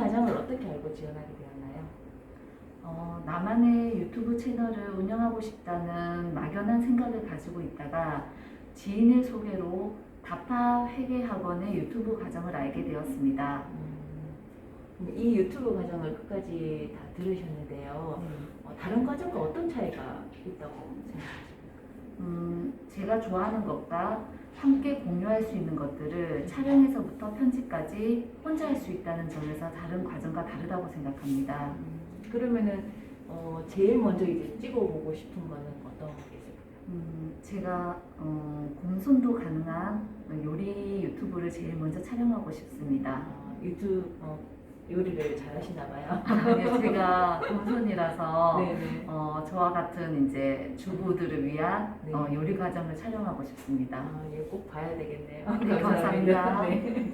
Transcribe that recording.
과정을 어떻게 알고 지원하게 되었나요? 어, 나만의 유튜브 채널을 운영하고 싶다는 막연한 생각을 가지고 있다가 지인의 소개로 다파 회계학원의 유튜브 과정을 알게 되었습니다. 음, 이 유튜브 과정을 끝까지 다 들으셨는데요. 어, 다른 과정과 어떤 차이가 있다고 생각하십니까? 음, 제가 좋아하는 것과 함께 공유할 수 있는 것들을 촬영에서부터 편집까지 혼자 할 수 있다는 점에서 다른 과정과 다르다고 생각합니다. 음, 그러면은 어, 제일 먼저 이제 찍어보고 싶은 거는 어떤 게 있을까요? 음, 제가 어, 공손도 가능한 요리 유튜브를 제일 먼저 촬영하고 싶습니다. 아, 유튜브 어, 요리를 잘 하시나 봐요. 아니요, 제가 공손이라서 네네. 어, 저와 같은 이제 주부들을 위한 네. 어, 요리 과정을 촬영하고 싶습니다. 아, 예, 꼭 봐야 되겠네요. 네, 감사합니다. 네.